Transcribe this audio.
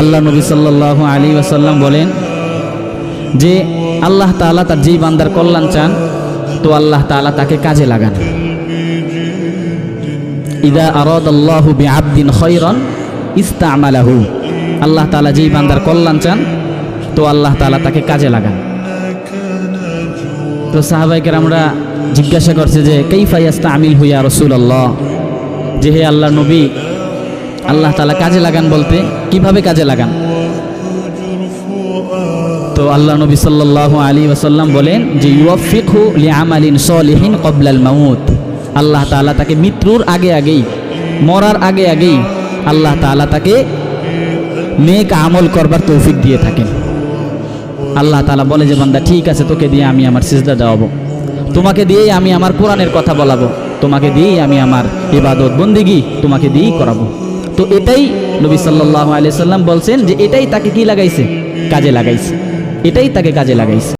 আল্লাহ নবী সাল্লাহ আলী ওয়াসাল্লাম বলেন যে আল্লাহ তাআলা তার যেই বান্দার কল্যাণ চান, তো আল্লাহ তাআলা তাকে কাজে লাগান। ইদা আরদ আল্লাহু বি আব্দিন খৈরন ইস্তামালাহু। আল্লাহ তাআলা যেই বান্দার কল্যাণ চান, তো আল্লাহ তাআলা তাকে কাজে লাগান। তো সাহাবাইকার আমরা জিজ্ঞাসা করছে যে, কেইফা ইয়াস্তা আমিল হুইয়া রসুল আল্লাহ যে হে আল্লাহ নবী আল্লাহ তাআলা কাজে লাগান বলতে, কীভাবে কাজে লাগান? তো আল্লাহ নবী সাল্লাল্লাহু আলী ওয়াসাল্লাম বলেন যে ইউফিকহু লিআমালিন সলিহিন কবলাল মাউত। আল্লাহ তাআলা তাকে মৃত্যুর আগে আগেই, মরার আগে আগেই আল্লাহ তাআলা তাকে নেক আমল করবার তৌফিক দিয়ে থাকেন। আল্লাহ তালা বলে যে, বান্দা, ঠিক আছে, তোকে দিয়ে আমি আমার সিজদা দেওয়াবো। তোমাকে দিয়েই আমি আমার কোরআনের কথা বলাবো। তোমাকে দিয়েই আমি আমার ইবাদত বন্দিগি তোমাকে দিয়েই করাবো। তো এটাই নবী সাল্লাহ আলিয়া সাল্লাম বলছেন যে এটাই তাকে কি লাগাইছে? কাজে লাগাইছে। এটাই তাকে কাজে লাগাইছে।